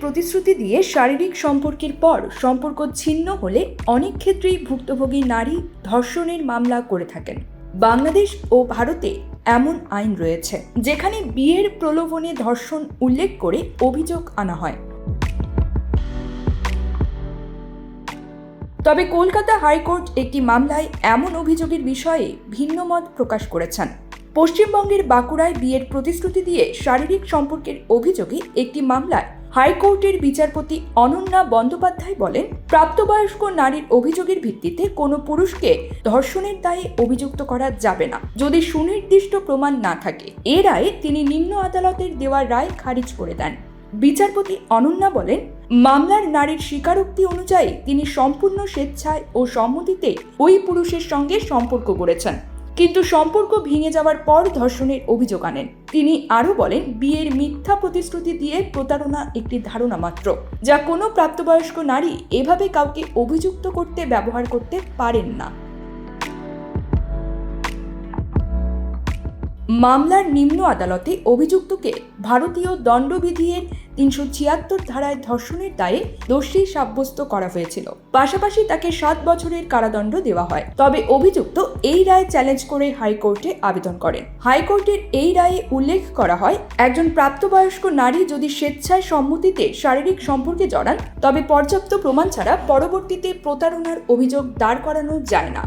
প্রতিশ্রুতি দিয়ে শারীরিক সম্পর্কের পর সম্পর্ক ছিন্ন হলে অনেক ক্ষেত্রেই ভুক্তভোগী নারী ধর্ষণের মামলা করে থাকেন। বাংলাদেশ ও ভারতে এমন আইন রয়েছে, যেখানে বিয়ের প্রলোভনে ধর্ষণ উল্লেখ করে অভিযোগ আনা হয়। তবে কলকাতা হাইকোর্ট একটি মামলায় এমন অভিযোগের বিষয়ে ভিন্ন মত প্রকাশ করেছেন। পশ্চিমবঙ্গের বাঁকুড়ায় বিয়ের প্রতিশ্রুতি দিয়ে শারীরিক সম্পর্কের অভিযোগে একটি মামলায় হাইকোর্টের বিচারপতি অনন্যা বন্দ্যোপাধ্যায় বলেন, প্রাপ্তবয়স্ক নারীর অভিযোগের ভিত্তিতে কোনো পুরুষকে ধর্ষণের দায়ে অভিযুক্ত করা যাবে না, যদি সুনির্দিষ্ট প্রমাণ না থাকে। এ রায়ে তিনি নিম্ন আদালতের দেওয়া রায় খারিজ করে দেন। বিচারপতি অনন্যা বলেন, মামলার নারীর স্বীকারোক্তি অনুযায়ী তিনি সম্পূর্ণ স্বেচ্ছায় ও সম্মতিতে ওই পুরুষের সঙ্গে সম্পর্ক করেছেন কিন্তু সম্পর্ক ভেঙে যাওয়ার পর ধর্ষণের অভিযোগ আনেন। তিনি আরও বলেন, বিয়ের মিথ্যা প্রতিশ্রুতি দিয়ে প্রতারণা একটি ধারণা মাত্র, যা কোনো প্রাপ্তবয়স্ক নারী এভাবে কাউকে অভিযুক্ত করতে ব্যবহার করতে পারেন না। মামলার নিম্ন আদালতে অভিযুক্তকে ভারতীয় দণ্ডবিধির তিনশো ছিয়াত্তর ধারায় ধর্ষণের দায়ে দোষী সাব্যস্ত করা হয়েছিল। পাশাপাশি তাকে সাত বছরের কারাদণ্ড দেওয়া হয়। তবে অভিযুক্ত এই রায় চ্যালেঞ্জ করে হাইকোর্টে আবেদন করেন। হাইকোর্টের এই রায়ে উল্লেখ করা হয়, একজন প্রাপ্তবয়স্ক নারী যদি স্বেচ্ছায় সম্মতিতে শারীরিক সম্পর্কে জড়ান, তবে পর্যাপ্ত প্রমাণ ছাড়া পরবর্তীতে প্রতারণার অভিযোগ দাঁড় করানো যায় না।